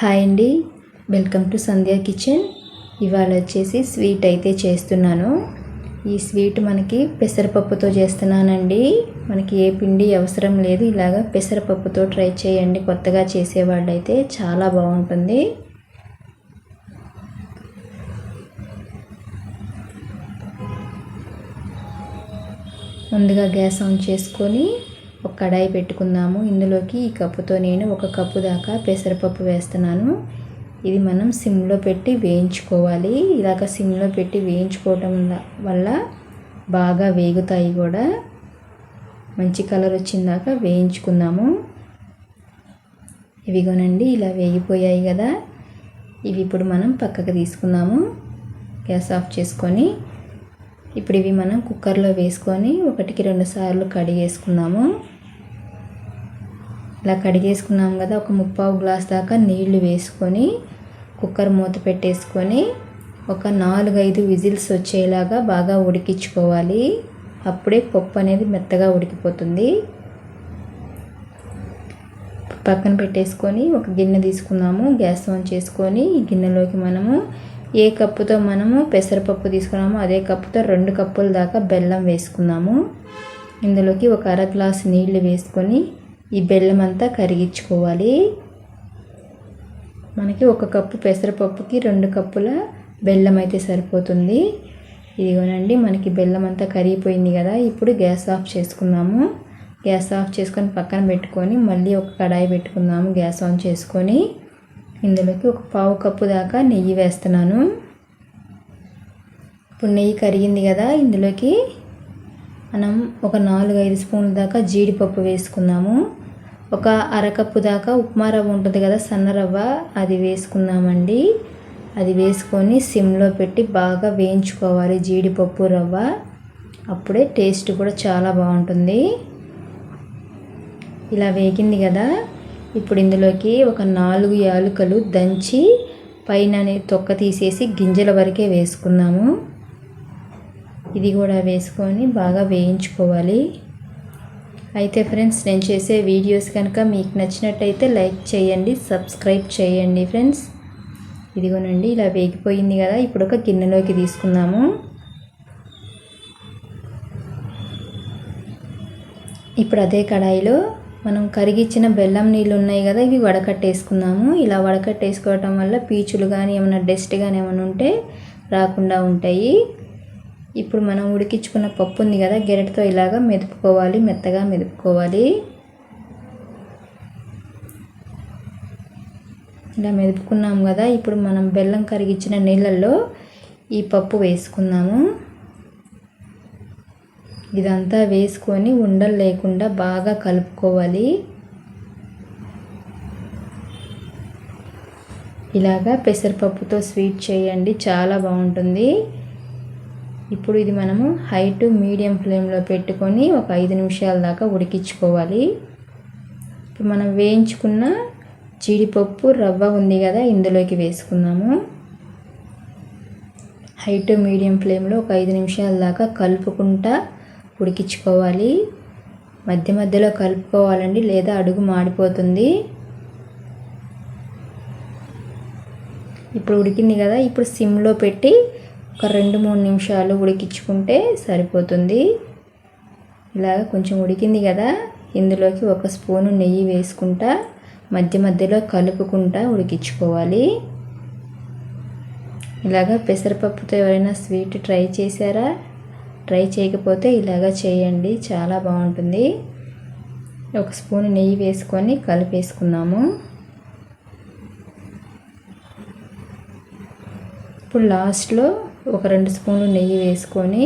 Hi అండి. Welcome to Sandhya kitchen. ఇవాళ వచ్చేసి స్వీట్ అయితే చేస్తున్నాను. ఈ స్వీట్ మనకి పెసరపప్పుతో చేస్తున్నానండి. మనకి ఏ పిండి అవసరం లేదు ఇలాగ పెసరపప్పుతో ట్రై చేయండి. కొత్తగా చేసేవాళ్ళైతే చాలా బాగుంటుంది. ముందుగా గ్యాస్ ఆన్ చేసుకొని ఒక కడాయి పెట్టుకుందాము. ఇందులోకి ఈ కప్పుతో నేను ఒక కప్పు దాకా పెసరపప్పు వేస్తున్నాను. ఇది మనం సిమ్లో పెట్టి వేయించుకోవాలి. ఇలాగ సిమ్లో పెట్టి వేయించుకోవటం వల్ల బాగా వేగుతాయి కూడా. మంచి కలర్ వచ్చిందాక వేయించుకుందాము. ఇవిగోనండి ఇలా వేగిపోయాయి కదా. ఇవి ఇప్పుడు మనం పక్కకు తీసుకుందాము. గ్యాస్ ఆఫ్ చేసుకొని ఇప్పుడు ఇవి మనం కుక్కర్లో వేసుకొని ఒకటికి రెండు సార్లు కడిగేసుకున్నాము. ఇలా కడిగేసుకున్నాం కదా ఒక ముప్పావు గ్లాస్ దాకా నీళ్ళు వేసుకొని కుక్కర్ మూత పెట్టేసుకొని ఒక నాలుగైదు విజిల్స్ వచ్చేలాగా బాగా ఉడికించుకోవాలి. అప్పుడే పప్పు అనేది మెత్తగా ఉడికిపోతుంది. పక్కన పెట్టేసుకొని ఒక గిన్నె తీసుకున్నాము గ్యాస్ ఆన్ చేసుకొని ఈ గిన్నెలోకి మనము ఏ కప్పుతో మనము పెసరపప్పు తీసుకున్నామో అదే కప్పుతో రెండు కప్పుల దాకా బెల్లం వేసుకున్నాము. ఇందులోకి ఒక అర గ్లాస్ నీళ్ళు వేసుకొని ఈ బెల్లం అంతా కరిగించుకోవాలి. మనకి ఒక కప్పు పెసరపప్పుకి రెండు కప్పుల బెల్లం అయితే సరిపోతుంది. ఇదిగోనండి మనకి బెల్లం అంతా కరిగిపోయింది కదా ఇప్పుడు గ్యాస్ ఆఫ్ చేసుకున్నాము. గ్యాస్ ఆఫ్ చేసుకొని పక్కన పెట్టుకొని మళ్ళీ ఒక కడాయి పెట్టుకుందాము గ్యాస్ ఆన్ చేసుకొని. ఇందులోకి ఒక పావు కప్పు దాకా నెయ్యి వేస్తున్నాను. ఇప్పుడు నెయ్యి కరిగింది కదా ఇందులోకి మనం ఒక నాలుగు ఐదు స్పూన్ల దాకా జీడిపప్పు వేసుకుందాము. ఒక అరకప్పు దాకా ఉప్మా రవ్వ ఉంటుంది కదా సన్న రవ్వ అది వేసుకుందామండి. అది వేసుకొని సిమ్లో పెట్టి బాగా వేయించుకోవాలి జీడిపప్పు రవ్వ. అప్పుడే టేస్ట్ కూడా చాలా బాగుంటుంది. ఇలా వేగింది కదా ఇప్పుడు ఇందులోకి ఒక నాలుగు యాలుకలు దంచి పైన తొక్క తీసేసి గింజల వరకే వేసుకున్నాము. ఇది కూడా వేసుకొని బాగా వేయించుకోవాలి. అయితే ఫ్రెండ్స్ నేను చేసే వీడియోస్ కనుక మీకు నచ్చినట్టయితే లైక్ చేయండి సబ్స్క్రైబ్ చేయండి ఫ్రెండ్స్. ఇదిగోనండి ఇలా వేగిపోయింది కదా ఇప్పుడు ఒక గిన్నెలోకి తీసుకుందాము. ఇప్పుడు అదే కడాయిలో మనం కరిగిచ్చిన బెల్లం నీళ్ళు ఉన్నాయి కదా ఇవి వడకట్టేసుకుందాము. ఇలా వడకట్టేసుకోవటం వల్ల పీచులు కానీ ఏమైనా డస్ట్ కానీ ఏమైనా ఉంటే రాకుండా ఉంటాయి. ఇప్పుడు మనం ఉడికించుకున్న పప్పు ఉంది కదా గెరటితో ఇలాగా మెదుపుకోవాలి మెత్తగా మెదుపుకోవాలి. ఇలా మెదుపుకున్నాం కదా ఇప్పుడు మనం బెల్లం కరిగించిన నీళ్ళల్లో ఈ పప్పు వేసుకుందాము. ఇదంతా వేసుకొని ఉండలు లేకుండా బాగా కలుపుకోవాలి. ఇలాగా పెసరపప్పుతో స్వీట్ చేయండి చాలా బాగుంటుంది. ఇప్పుడు ఇది మనము హై టు మీడియం ఫ్లేమ్లో పెట్టుకొని ఒక ఐదు నిమిషాల దాకా ఉడికించుకోవాలి. ఇప్పుడు మనం వేయించుకున్న జీడిపప్పు రవ్వ ఉంది కదా ఇందులోకి వేసుకుందాము. హై టు మీడియం ఫ్లేమ్లో ఒక ఐదు నిమిషాల దాకా కలుపుకుంటా ఉడికించుకోవాలి. మధ్య మధ్యలో కలుపుకోవాలండి లేదా అడుగు మాడిపోతుంది. ఇప్పుడు ఉడికింది కదా ఇప్పుడు సిమ్లో పెట్టి ఒక రెండు మూడు నిమిషాలు ఉడికించుకుంటే సరిపోతుంది. ఇలాగ కొంచెం ఉడికింది కదా ఇందులోకి ఒక స్పూను నెయ్యి వేసుకుంటా మధ్య మధ్యలో కలుపుకుంటా ఉడికించుకోవాలి. ఇలాగ పెసరపప్పుతో ఎవరైనా స్వీట్ ట్రై చేశారా? ట్రై చేయకపోతే ఇలాగా చేయండి. చాలా బాగుంటుంది. ఒక స్పూన్ నెయ్యి వేసుకొని కలిపేసుకున్నాము. ఇప్పుడు లాస్ట్లో ఒక రెండు స్పూన్లు నెయ్యి వేసుకొని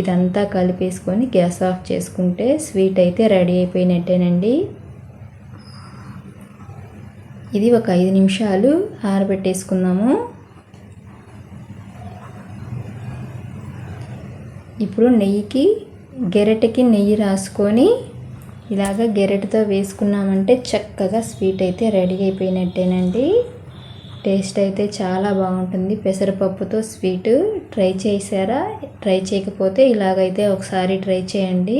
ఇదంతా కలిపేసుకొని గ్యాస్ ఆఫ్ చేసుకుంటే స్వీట్ అయితే రెడీ అయిపోయినట్టేనండి. ఇది ఒక ఐదు నిమిషాలు ఆరబెట్టేసుకున్నాము. ఇప్పుడు నెయ్యికి గెరెటకి నెయ్యి రాసుకొని ఇలాగ గెరెటతో వేసుకున్నామంటే చక్కగా స్వీట్ అయితే రెడీ అయిపోయినట్టేనండి. టేస్ట్ అయితే చాలా బాగుంటుంది. పెసరపప్పుతో స్వీట్ ట్రై చేశారా? ట్రై చేయకపోతే ఇలాగైతే ఒకసారి ట్రై చేయండి.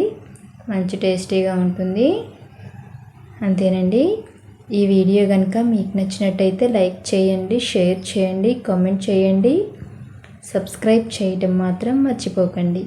మంచి టేస్టీగా ఉంటుంది. అంతేనండి. ఈ వీడియో కనుక మీకు నచ్చినట్టయితే లైక్ చేయండి షేర్ చేయండి కామెంట్ చేయండి. సబ్స్క్రైబ్ చేయటం మాత్రం మర్చిపోకండి.